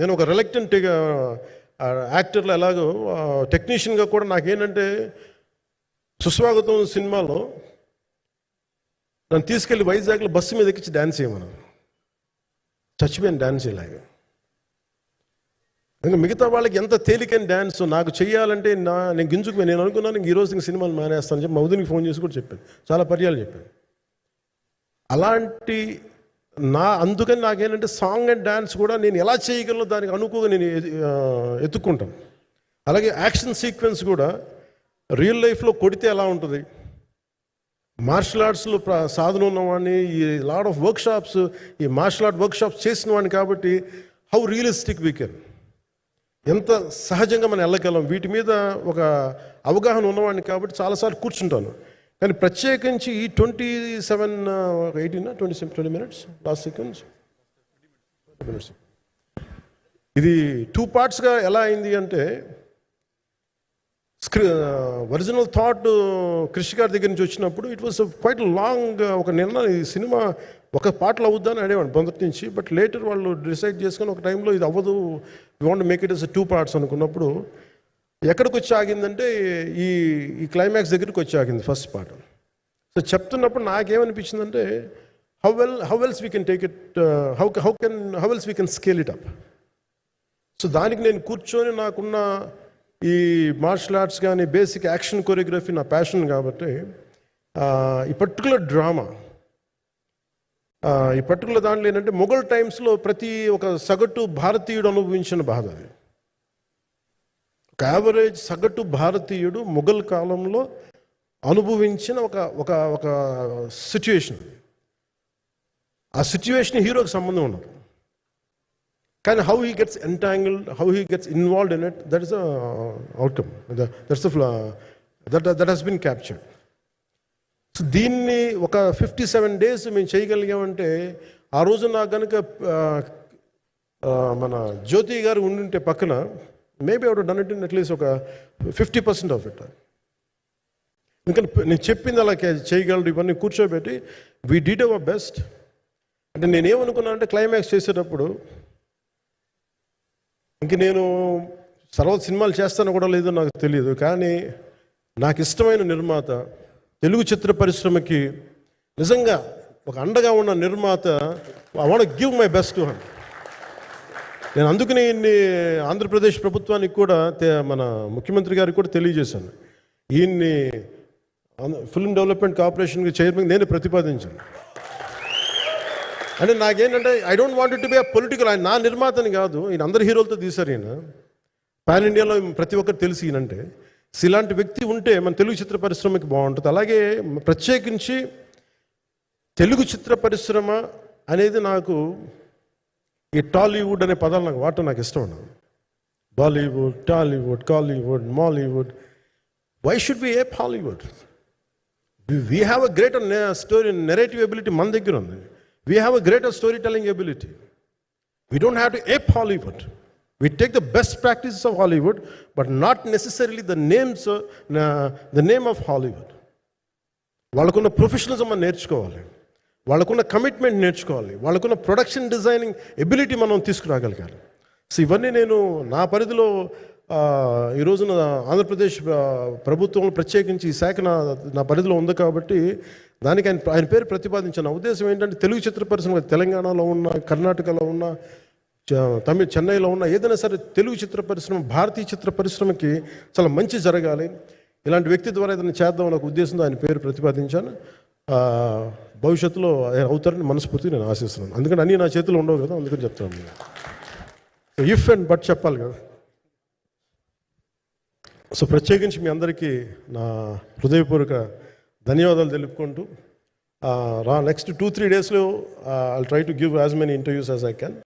నేను ఒక రిలక్టెంట్ యాక్టర్లో ఎలాగో టెక్నీషియన్గా కూడా నాకేంటంటే సుస్వాగతం సినిమాలో నన్ను తీసుకెళ్ళి వైజాగ్లో బస్సు మీద ఎక్కించి డ్యాన్స్ చేయమన్నారు చచ్చిపోయిన డ్యాన్స్ చేయలేక ఇంకా మిగతా వాళ్ళకి ఎంత తేలికైన డ్యాన్స్ నాకు చేయాలంటే నా నేను గింజుకు నేను అనుకున్నాను ఈరోజు ఈ రోజు ఇంక సినిమాలు మానేస్తాను చెప్పి మౌదునికి ఫోన్ చేసి కూడా చెప్పాను. చాలా పర్యాలు చెప్పాను. అలాంటి నా అందుకని నాకేంటంటే సాంగ్ అండ్ డ్యాన్స్ కూడా నేను ఎలా చేయగలను దానికి అనుకోగా నేను ఎత్తుక్కుంటాను. అలాగే యాక్షన్ సీక్వెన్స్ కూడా రియల్ లైఫ్లో కొడితే ఎలా ఉంటుంది? మార్షల్ ఆర్ట్స్లో ప్ర- సాధన ఉన్నవాడిని ఈ లాడ్ ఆఫ్ వర్క్ షాప్స్ ఈ మార్షల్ ఆర్ట్ వర్క్ షాప్స్ చేసిన వాడిని కాబట్టి హౌ రియలిస్టిక్ వీ కెన్. ఎంత సహజంగా మనం వెళ్ళగలం. వీటి మీద ఒక అవగాహన ఉన్నవాడిని కాబట్టి చాలాసార్లు కూర్చుంటాను. కానీ ప్రత్యేకించి ఈ twenty seven eighteen twenty seven twenty minutes last seconds minutes ఇది టూ పార్ట్స్గా ఎలా అయింది అంటే స్క్రి ఒరిజినల్ థాట్ క్రిష్ గారి దగ్గర నుంచి వచ్చినప్పుడు ఇట్ వాస్ క్వైట్ లాంగ్ ఒక నిర్ణయం ఈ సినిమా ఒక పాటలు అవుద్దని అనేవాడు మొదటి నుంచి బట్ లేటర్ వాళ్ళు డిసైడ్ చేసుకొని ఒక టైంలో ఇది అవ్వదు you want make it as two parts అనుకున్నప్పుడు ఎక్కడికి వచ్చి ఆగిందంటే ఈ ఈ క్లైమాక్స్ దగ్గరికి వచ్చి ఆగింది ఫస్ట్ పార్ట్ సో చెప్తున్నప్పుడు నాకేమనిపించిందంటే how well how wells we can take it how how can how wells we can scale it up so దానికి నేను కూర్చొని నాకున్న ఈ మార్షల్ ఆర్ట్స్ కానీ బేసిక్ యాక్షన్ కొరియోగ్రఫీ నా ప్యాషన్ కాబట్టి ఈ పర్టికులర్ డ్రామా ఈ పర్టికులర్ దాంట్లో ఏంటంటే మొఘల్ టైమ్స్లో ప్రతి ఒక సగటు భారతీయుడు అనుభవించిన బాధ అది. ఒక యావరేజ్ సగటు భారతీయుడు మొఘల్ కాలంలో అనుభవించిన ఒక ఒక ఒక సిచ్యువేషన్ ఆ సిచ్యువేషన్ హీరోకి సంబంధం ఉండదు. కానీ how he gets entangled how he gets involved in it that is outcome that's that that has been captured so దీన్ని ఒక ఫిఫ్టీ సెవెన్ డేస్ మేము చేయగలిగామంటే ఆ రోజు నాకు కనుక మన జ్యోతి గారు ఉండుంటే పక్కన maybe out done it in at least ఒక ఫిఫ్టీ పర్సెంట్ ఆఫ్ ఇట్ ఇంకా నేను చెప్పింది అలా చేయగలడు చేయగలరు ఇవన్నీ కూర్చోబెట్టి వీ డీడ్ అవర్ బెస్ట్ అంటే నేనేమనుకున్నా అంటే క్లైమాక్స్ చేసేటప్పుడు ఇంక నేను తర్వాత సినిమాలు చేస్తానో కూడా లేదో నాకు తెలియదు. కానీ నాకు ఇష్టమైన నిర్మాత తెలుగు చిత్ర పరిశ్రమకి నిజంగా ఒక అండగా ఉన్న నిర్మాత I want give my best to him నేను అందుకని ఇన్ని ఆంధ్రప్రదేశ్ ప్రభుత్వానికి కూడా మన ముఖ్యమంత్రి గారికి కూడా తెలియజేశాను. ఈయన్ని ఫిల్మ్ డెవలప్మెంట్ కార్పొరేషన్కి చైర్మన్ నేను ప్రతిపాదించాను. అంటే నాకేంటంటే I don't want to be a political ఆయన నా నిర్మాతని కాదు ఈయన అందరు హీరోలతో తీశారు ఈయన. పాన్ ఇండియాలో ప్రతి ఒక్కరు తెలిసి ఈయనంటే ఇలాంటి వ్యక్తి ఉంటే మన తెలుగు చిత్ర పరిశ్రమకి బాగుంటుంది. అలాగే ప్రత్యేకించి తెలుగు చిత్ర పరిశ్రమ అనేది నాకు ఈ టాలీవుడ్ అనే పదాలు నాకు వాడటం నాకు ఇష్టం ఉండదు. Bollywood Tollywood Kollywood Mollywood. Why should be a Hollywood we have a greater story narrative ability మన దగ్గర ఉంది. We have a greater story telling ability we don't have to ape Hollywood we take the best practices of Hollywood but not necessarily the names the name of Hollywood వాళ్ళకున్న professionalism మనం నేర్చుకోవాలి. వాళ్ళకున్న commitment నేర్చుకోవాలి. వాళ్ళకున్న production designing ability మనం తీసుకురాగలగాలి. So ఇవన్నీ నేను నా పరిధిలో ఈ రోజున ఆంధ్రప్రదేశ్ ప్రభుత్వంలో ప్రభుత్వం ప్రత్యేకించి ఈ శాఖ నా నా పరిధిలో ఉంది కాబట్టి దానికి ఆయన ఆయన పేరు ప్రతిపాదించిన. ఉద్దేశం ఏంటంటే తెలుగు చిత్ర పరిశ్రమ తెలంగాణలో ఉన్న కర్ణాటకలో ఉన్న చ- తమిళ చెన్నైలో ఉన్న ఏదైనా సరే తెలుగు చిత్ర పరిశ్రమ భారతీయ చిత్ర పరిశ్రమకి చాలా మంచి జరగాలి. ఇలాంటి వ్యక్తి ద్వారా ఏదైనా చేద్దాం అనే ఉద్దేశంతో ఆయన పేరు ప్రతిపాదించాను. భవిష్యత్తులో ఆయన అవుతారని మనస్ఫూర్తి నేను ఆశిస్తున్నాను. అందుకని అన్నీ నా చేతిలో ఉండవు కదా అందుకని చెప్తాను ఇఫ్ అండ్ బట్ చెప్పాలి కదా. సో ప్రత్యేకించి మీ అందరికీ నా హృదయపూర్వక ధన్యవాదాలు తెలుపుకుంటూ రా నెక్స్ట్ టూ త్రీ డేస్లో I try to give as many interviews as I can